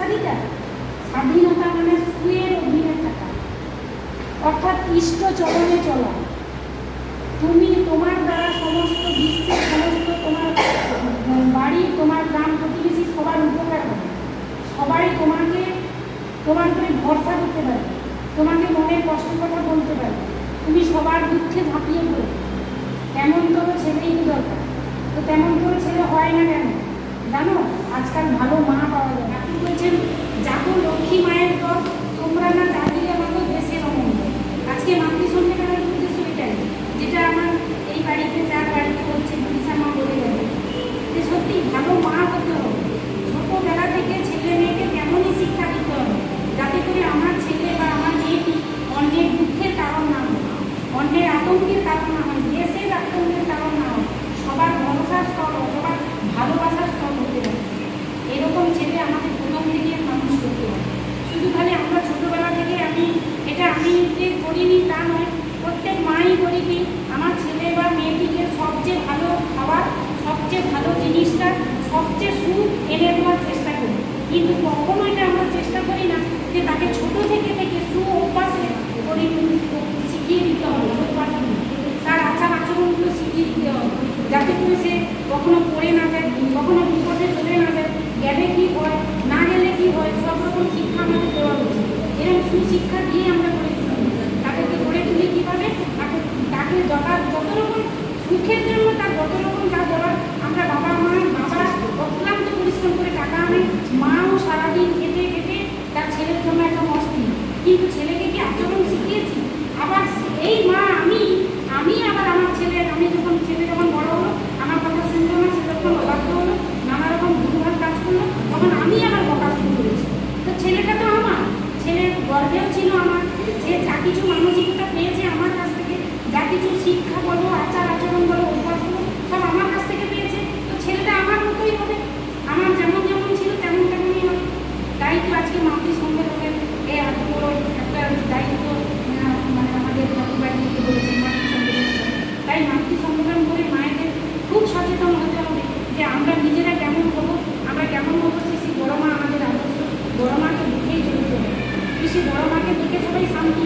কি স্বাধীনতা মানে সুয়ের অধীনে থাকা। অর্থাৎ ইষ্ট চলনে চলা। তুমি তোমার দ্বারা সমস্ত বিশ্বের সমস্ত তোমার বাড়ি, তোমার গ্রাম প্রতিবেশী সবার উপকার হবে। সবাই তোমাকে, তোমার উপরে ভরসা করতে পারবে তোমাকে মনের কষ্ট কথা বলতে পারবে তুমি সবার দুঃখে ঝাঁপিয়ে পড়বে তেমন তোর ছেলেই দরকার। তো তেমন তোর ছেলে হয় না কেন? জানো আজকাল ভালো মা পাওয়া যায় আপনি বলছেন? যাব লক্ষ্মী মায়ের পর তোমরা না জানিয়ে আমাকে দেশের অমঙ্গ আজকে মাতৃসম্মেলনের উদ্দেশ্য এটাই যেটা আমার এই বাড়িতে যার বাড়িতে হচ্ছে মনীষা মা বলে গেল যে সত্যি ভালো মা হতে হবে ছোটোবেলা থেকে ছেলে মেয়েকে তেমনই শিক্ষা দিতে হবে যাতে করে আমার ছেলে বা আমার মেয়েটি অন্যের দুঃখের কারণ না হয় অন্যের আতঙ্কের কারণ না হয় দেশের আতঙ্কের কারণ না হয় সবার ভরসার স্থল সবার ভালোবাসার স্থল হতে হবে এরকম ছেলে আমাদের প্রথম থেকে মানুষ করতে হবে শুধু খালি আমরা ছোটোবেলা থেকে আমি এটা আমি যে করিনি তা নয় প্রত্যেক মাই করি কি আমার ছেলে বা মেয়েটিকে সবচেয়ে ভালো খাবার সবচেয়ে ভালো জিনিসটা, সবচেয়ে সুখ এনে দেওয়ার চেষ্টা করি। কিন্তু কখনো এটা আমরা চেষ্টা করি না যে তাকে ছোট থেকে থেকে সু অভ্যাসে করি শিখিয়ে দিতে হবে। তার আচার আচরণগুলো শিখিয়ে দিতে হবে, যাতে করে সে কখনো পড়ে না যায়, কখনো বিপদে চলে না যায়, গেলে কি হয়, না গেলে কি হয়, সব রকম শিক্ষা আমাদের দেওয়া উচিত। এরকম সুশিক্ষা দিয়ে আমরা গড়ে তুলি তাদেরকে গড়ে তুলি কীভাবে তাকে তাকে যথা যত রকম সুখের জন্য তার যত রকম যা দেওয়ার আমরা বাবা মা বাবা অক্লান্ত পরিশ্রম করে টাকা আনে মাও সারাদিন খেটে খেটে তার ছেলের জন্য একটা মস্তি কিন্তু ছেলেকে কি আচরণ শিখিয়েছি আবার এই মা আমি আমি আবার আমার ছেলে আমি যখন ছেলে যখন বড় হলো আমার কথা শুনলো না সে যখন অবাধ্য হলো নানা রকম ভুলভাল কাজ করল তখন আমি আবার বকা শুরু করেছি তো ছেলেটা তো আমার ছেলের গর্বেও ছিল আমার সে যা কিছু মানসিকতা পেয়েছে আমার কাছ থেকে যা কিছু শিক্ষা বলো, আচার আচরণ বলো অভ্যাস বলো, সব আমার কাছ থেকে পেয়েছে। তো ছেলেটা আমার মতোই হবে। আমার যেমন যেমন ছিল তেমন তেমনই হবে। তাই তো আজকে মাতৃ সম্মেলনের এই এত বড় একটা দায়িত্ব মানে আমাদের বাড়ি থেকে মাতৃ সম্মেলন তাই মাতৃ সম্মেলন করে মায়েদের খুব সচেতন হতে হবে যে আমরা নিজেরা কেমন হব, আমরা কেমন হব সে সেই বড় মা আমাদের আদর্শ। বড় মাকে দেখেই চলতে হবে। কৃষি বড় মাকে দেখে সবাই শান্তি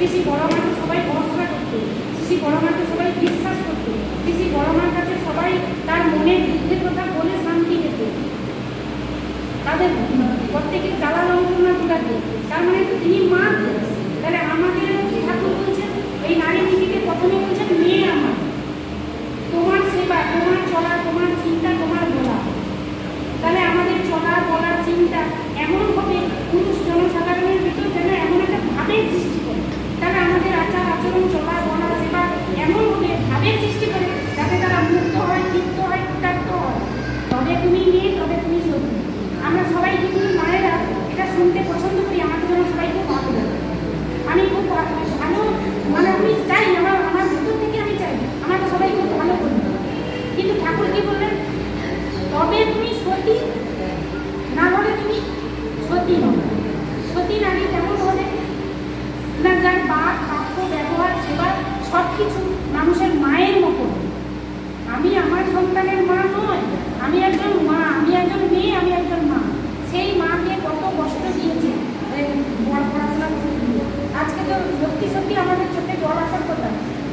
পেত কৃষি বড় মাকে সবাই ভরসা করতো কৃষি বড় মাকে সবাই বিশ্বাস করতো কৃষি বড় মার কাছে সবাই তার মনের দুঃখের কথা বলে শান্তি পেত। তাদের প্রত্যেকের জ্বালা যন্ত্রণা গুলাকে তার মানে তো তিনি মা। তাহলে আমাদের ঠাকুর বলছেন, এই নারী নীতিকে প্রথমে বলছেন, মেয়ে আমার। তোমার সেবা, তোমার চলা তোমার চিন্তা, তোমার বলা। তাহলে আমাদের চলা বলার চিন্তা এমন হবে, পুরুষ জনসাধারণের ভিতর যেন এমন একটা ভাবের সৃষ্টি তাহলে আমাদের আচার আচরণ চলা বলা সেবা এমন ভাবে সৃষ্টি করে যাতে তারা মুক্ত হয় তৃপ্ত হয় কৃতার্থ হয় তবে তুমি মেয়ে তবে তুমি সত্যি আমরা সবাই কিন্তু মায়েরা এটা শুনতে পছন্দ করি আমাকে যেন সবাই খুব ভালো লাগে আমি খুব ভা- ভালো মানে আমি চাই আমার আমার ভিতর থেকে আমি চাই আমাকে সবাই খুব ভালো করবে কিন্তু ঠাকুর কি বললেন তবে তুমি সতী না হলে তুমি সতী নও সতী নারী কেমন হলে না যার বাক বাক্য ব্যবহার সেবা সব কিছু মানুষের মায়ের মতো। আমি আমার সন্তানের মা নয় আমি একজন মা আমি একজন মেয়ে আমি একজন মা সেই মাকে কত কষ্ট দিয়েছে এই পড়া- পড়াশোনা করতে দিয়ে। আজকে তো সত্যি সত্যি আমাদের চোখে জল আসার কথা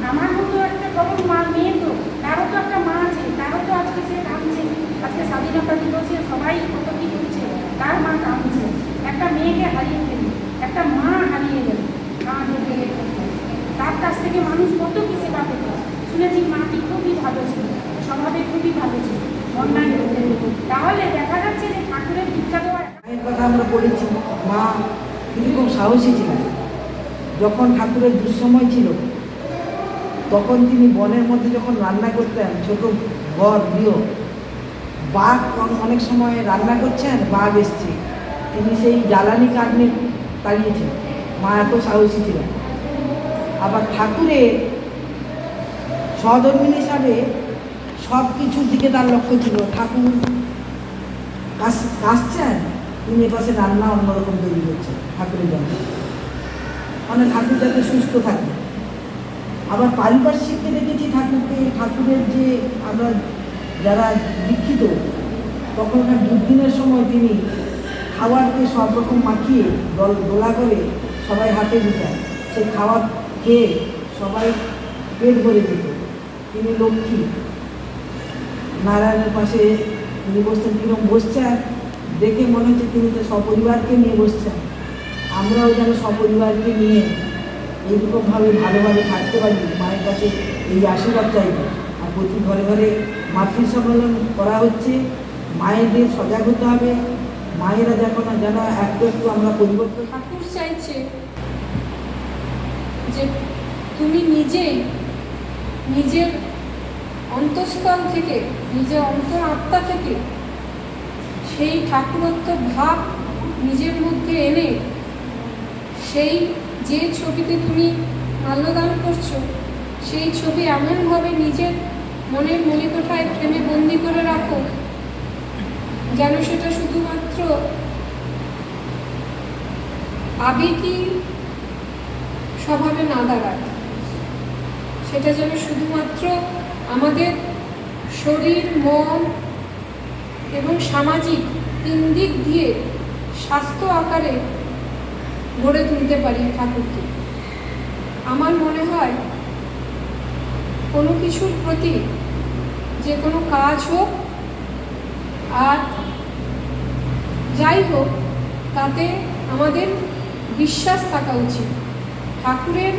আমার মতো একটা বড় মা মেয়ে তো তারও তো একটা মা আছে তারও তো আজকে সে কাঁদছে আজকে স্বাধীনতা দিবসে সবাই কত কি করছে তার মা কাঁদছে একটা মেয়েকে হারিয়ে গেল একটা মা হারিয়ে গেল আমাদের পেলে তার কাছ থেকে মানুষ কত কি সেবা পেত শুনেছি মাটি খুবই ভালো ছিল স্বভাবে খুবই ভালো ছিল অন্যায় করতেন না। তাহলে দেখা যাচ্ছে যে ঠাকুরের দীক্ষা দেওয়া মায়ের কথা আমরা পড়েছি, মা, তিনি খুব সাহসী ছিলেন। যখন ঠাকুরের দুঃসময় ছিল, তখন তিনি বনের মধ্যে যখন রান্না করতেন, ছোট ঘর গৃহ, বাঘ অনেক সময় রান্না করছেন, বাঘ এসছে। তিনি সেই জ্বালানি কাঠ নিয়ে তাড়িয়েছেন মা এত সাহসী ছিলেন। আবার ঠাকুরের সহধর্মিনী হিসাবে সব কিছুর দিকে তার লক্ষ্য ছিল। ঠাকুর কাশ- কাশছেন তিনি এপাশে রান্না অন্যরকম তৈরি করছেন ঠাকুরের জন্য। মানে ঠাকুর যাতে সুস্থ থাকে। আবার পারিপার্শ্বিককে দেখেছি ঠাকুরকে, ঠাকুরের যে আমরা যারা দীক্ষিত, তখনকার দুর্দিনের সময় তিনি খাবারকে সব রকম মাখিয়ে দল দোলা করে সবাই হাতে দিতেন। সেই খাবার খেয়ে সবাই পেট ভরে দিত। তিনি লক্ষ্মী। নারায়ণের পাশে তিনি বসতেন, কিরম বসছেন দেখে মনে হচ্ছে তিনি তো সপরিবারকে নিয়ে বসছেন। আমরাও যেন সপরিবারকে নিয়ে এইরকমভাবে ভালোভাবে থাকতে পারি, মায়ের কাছে এই আশীর্বাদ চাইব আর প্রতি ঘরে ঘরে মাতৃ সম্মেলন করা হচ্ছে, মায়েদের সজাগ হতে হবে, মায়েরা দেখো না, যেন একটু একটু আমরা পরিবর্তন ঠাকুর চাইছে যে তুমি নিজেই নিজের অন্তঃস্থল থেকে, নিজের অন্তর আত্মা থেকে সেই ঠাকুরত্ব ভাব নিজের মধ্যে এনে সেই যে ছবিতে তুমি মাল্যদান করছ, সেই ছবি এমনভাবে নিজের মনের মণিকোঠায় ফ্রেমে বন্দি করে রাখো, যেন সেটা শুধুমাত্র আবেগী স্বভাবে না দাঁড়ায়। সেটা যেন শুধুমাত্র আমাদের শরীর, মন এবং সামাজিক তিন দিক দিয়ে স্বাস্থ্য আকারে গড়ে তুলতে পারি ঠাকুরকে। আমার মনে হয় কোনো কিছুর প্রতি যে কোনো কাজ হোক আর যাই হোক, তাতে আমাদের বিশ্বাস থাকা উচিত। ঠাকুরের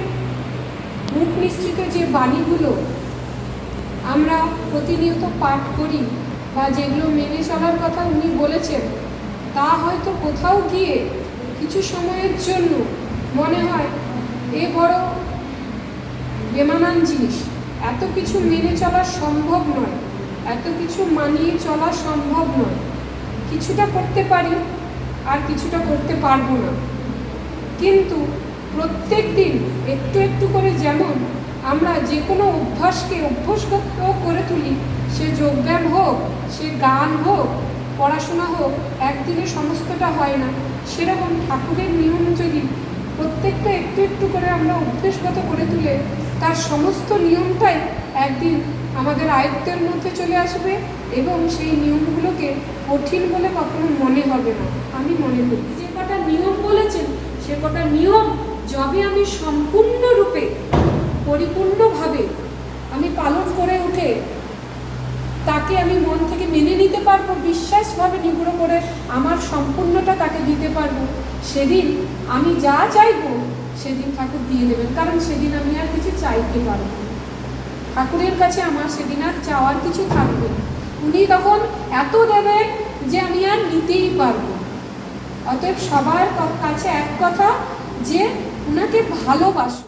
মুখ নিঃসৃত যে বাণীগুলো আমরা প্রতিনিয়ত পাঠ করি বা যেগুলো মেনে চলার কথা উনি বলেছেন, তা হয়তো কোথাও গিয়ে কিছু সময়ের জন্য মনে হয় এ বড় বেমানান জিনিস। এত কিছু মেনে চলা সম্ভব নয়, এত কিছু মানিয়ে চলা সম্ভব নয়। কিছুটা করতে পারি আর কিছুটা করতে পারব না। কিন্তু প্রত্যেক দিন একটু একটু করে যেমন আমরা যে কোনো অভ্যাসকে অভ্যাসগত করে তুলি, সে যোগব্যায়াম হোক সে গান হোক, পড়াশোনা হোক, একদিনে সমস্তটা হয় না। সেরকম ঠাকুরের নিয়ম যদি প্রত্যেকটা একটু একটু করে আমরা অভ্যেসগত করে তুলে, তার সমস্ত নিয়মটাই একদিন আমাদের আয়ত্তের মধ্যে চলে আসবে এবং সেই নিয়মগুলোকে কঠিন বলে কখনো মনে হবে না, আমি মনে করি। যে কটা নিয়ম বলেছেন, সে কটা নিয়ম যবে আমি সম্পূর্ণরূপে, পরিপূর্ণভাবে আমি পালন করে উঠে তাকে আমি মন থেকে মেনে নিতে পারব, বিশ্বাসভাবে নিগুড়ো করে আমার সম্পূর্ণটা তাকে দিতে পারব। সেদিন আমি যা চাইব, সেদিন ঠাকুর দিয়ে দেবেন। কারণ সেদিন আমি আর কিছু চাইতে পারব ঠাকুরের কাছে আমার সেদিন আর চাওয়ার কিছু থাকবে উনি তখন এত দেবেন যে আমি আর নিতেই পারব অতএব সবার কাছে এক কথা যে উনাকে ভালোবাসো।